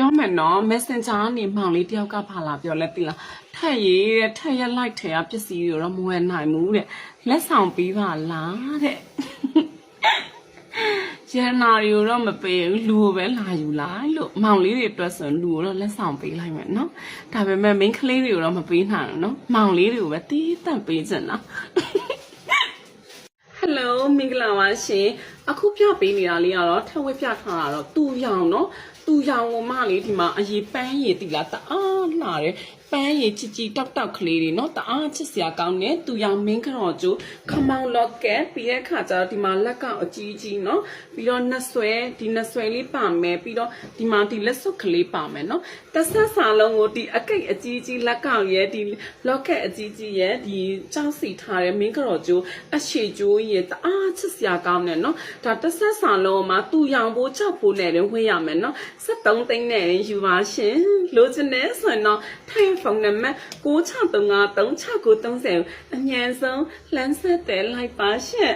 ပြောမယ်နော် Messenger ကနေမှောင်လေးတယောက်ကဖာလာပြောလဲတိလားထက်ရည်တဲ့ထက်ရလိုက်ထဲကပစ္စည်းတွေတော့မဝယ်နိုင်ဘူးတဲ့လက်ဆောင်ပေးပါလားတဲ့ကျန်နာရီကိုတော့မပေးဘူးလူကိုပဲလာယူလိုက်လို့မောင်လေးတွေအတွက်ဆိုရင်လူကိုတော့လက်ဆောင်ပေးလိုက်မယ်နော်ဒါပေမဲ့ main ကလေးတွေကိုတော့မပေးနိုင်ဘူးနော်မောင်လေးတွေကိုပဲတီးတန့်ပေးချင်တာဟယ်လိုမင်္ဂလာပါရှင်အခုပြပေးနေတာလေးကတော့ထက်ဝက်ပြထားတာတော့တူရောင်เသူရောင်ကိုမလေးဒီမှာအရေးပန်းရည်တိလားတအားလာတယ် ပန်းရည်ချီချီတောက်တောက်ကလေးတွေနော်တအားချစ်စရာကောင်းတယ်သူရောင်မင်းကတော့ကျိုးခမောင်လော့ကက်ပြီးတဲ့အခါကျတော့ဒီမှာလက်ကောက်အကြီးကြီးနော်ပြီးတော့နှဆွဲဒီနှဆွဲလေးပါမယ်ပြီးတော့ဒီမှာဒီလက်စွပ်ကလေးပါမယ်နော်တဆက်စာလုံးကိုဒီအကိတ်အကြီးကြီးလက်ကောက်ရဲ့ဒီလော့ကက်အကြီးကြီးရဲ့ဒီကြောက်စီထားတဲ့မင်းကတော့ကျိုးအရှိကျိုးရဲ့တအားချစ်စရာကောင်းတယ်နော်ဒါတဆက်စာလုံးမှာသူရောင်ဖို့ချောက်ဖို့နဲ့ဝင်ရမယ်နော်73သိန်းနဲ့ယူပါရှင်လိုချင်တဲ့ဆိုရင်တော့ထိုင်ဖုန်းနံပါတ်96353630အမြန်ဆုံးလှမ်းဆက်တယ်လိုက်ပါရှင်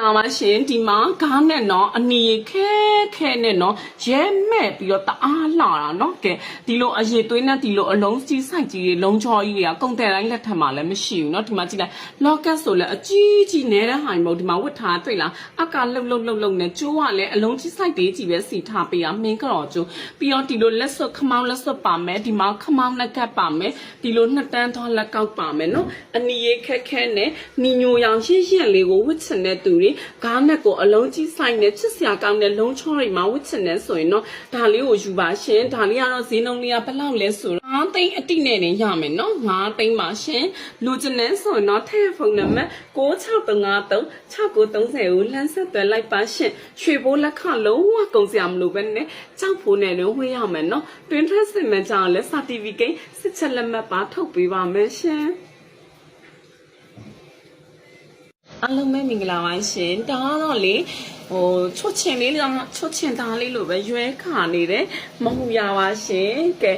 လာပါရှင်ဒီမှာကားနဲ့နော်အနီခဲခဲနဲ့နော်ရဲမဲ့ပြီးတော့တအားလာတာနော်ကဲဒီလိုအရေသွေးနဲ့ဒီလိုအလုံးကြီးဆိုင်ကြီးတွေလုံးချောကြီးတွေကကုန်တယ်တိုင်းလက်ထက်မှာလည်းမရှိဘူးနော်ဒီမှာကြည့်လိုက်လော့ကတ်ဆိုလည်းအကြီးကြီးနေတဲ့ဟိုင်မဟုတ်ဒီမှာဝတ်ထားတွေ့လားအကလှုပ်လှုပ်လှုပ်လှုပ်နဲ့ကျိုးကလည်းအလုံးကြီးဆိုင်သေးကြီးပဲစီထားပေးရမင်းကတော့ကျိုးပြီးတော့ဒီလိုလက်စွပ်ခမောင်းလက်စွပ်ပါမယ်ဒီမှာခမောင်းလက်ကတ်ပါမယ်ဒီလိုနှစ်တန်းသောလက်ကောက်ပါမယ်နော်အနီရေခက်ခဲနဲ့နီညိုရောင်ရှင်းရှင်းလေးကိုဝတ်ချင်တဲ့သူတွေဂါးနဲ့ကိုအလုံးကြီးဆိုင်နဲ့ချစ်စရာကောင်းတဲ့လုံးချောတွေမှာဝတ်ချင်တဲ့ဆိုရင်တော့ဒါလေးကိုယူပါရှင်ဒါလေးကတော့ဈေးနှုန်းလေးကဘယ်လောက်လဲဆိုတော့9သိန်းအတိနဲ့နေရမယ်နော်9သိန်းပါရှင်လူချင်တဲ့ဆိုရင်တော့ထည့်ဖုန်းနံပါတ်6353 6930ကိုလှမ်းဆက်သွယ်လိုက်ပါရှင်ရွှေဘိုးလက်ခလုံးဝကုန်စရာမလိုပဲနဲ့ကြောက်ဖို့နဲ့လည်းဝေးရမယ်နော်တွင်ထက်စင်မှကြောင့်လည်း certificate စစ်ချက်လက်မှတ်ပါထုတ်ပေးပါမယ်ရှင် အားလုံးပဲမင်္ဂလာပါရှင်ဒါကတော့လေဟိုချွတ်ချင်လေးတော့ချွတ်ချင်သားလေးလိုပဲရွဲခါနေတယ်မဟုတ်ရပါရှင်ကဲအဲ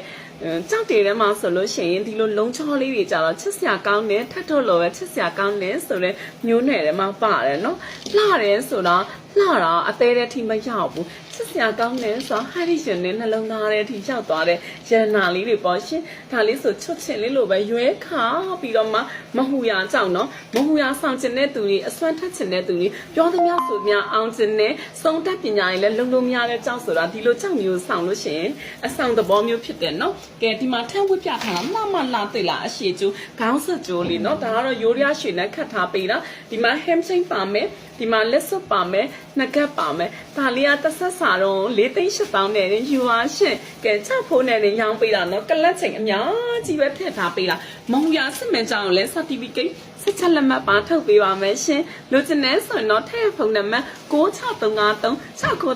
ကြောက်တယ်ထဲမှာဆိုလို့ရှိရင်ဒီလိုလုံးချောလေးတွေကြတော့ချစ်စရာကောင်းတယ်ထပ်ထုတ်လို့ပဲချစ်စရာကောင်းတယ်ဆိုတော့မျိုးနယ်ထဲမှာပါတယ်နော်လှတယ်ဆိုတော့လှတာအသေးတဲ့ထိမရောက်ဘူးချစ်စရာကောင်းတယ်ဆိုတော့ဟာရီရှင်နဲ့နှလုံးသားထဲထိရောက်သွားတဲ့ရန်နာလေးတွေပေါ့ရှင်ဒါလေးဆိုချွတ်ချင်လေးလိုပဲရွဲခါပြီးတော့မှမဟူရကြောက်နော်မဟူရဆောင်ချင်တဲ့သူတွေအစွမ်းထက်ချင်တဲ့သူတွေပြောသမျှဆိုသမျှအောင်ချင်တဲ့စုံတက်ပညာတွေလည်းလုံလုံများတဲ့ကြောက်ဆိုတာဒီလိုကြောက်မျိုးဆောင်လို့ရှိရင်အဆောင်သဘောမျိုးဖြစ်တယ်နော်ကဲဒီမှာထမ်းဝတ်ပြထားတာမှမလာသိလားအရှိကျိုးခေါင်းဆက်ကျိုးလေးနော်ဒါကတော့ရိုးရရွှေနဲ့ခတ်ထားပေးတာဒီမှာ hem chain ပါမယ်ဒီမှာလက်စွပ်ပါမယ်နှကပ်ပါမယ်ဒါလေးကတစ်ဆက်စာတော့၄သိန်း၈တောင်းနဲ့ယူပါရှင်ကဲချက်ဖိုးနဲ့လည်းရောင်းပေးတာနော်ကလတ်ချိန်အများကြီးပဲထည့်ထားပေးတာမုံရစစ်မှန်ကြောင်လည်း certificate စစ်ချက်လက်မှတ်ပါထုတ်ပေးပါမယ်ရှင်လိုချင်တဲ့ဆိုရင်တော့ထည့်ဖုန်းနံပါတ်6353 6930ကို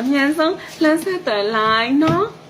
အမြန်ဆုံးလှမ်းဆက်သွယ်လိုက်နော်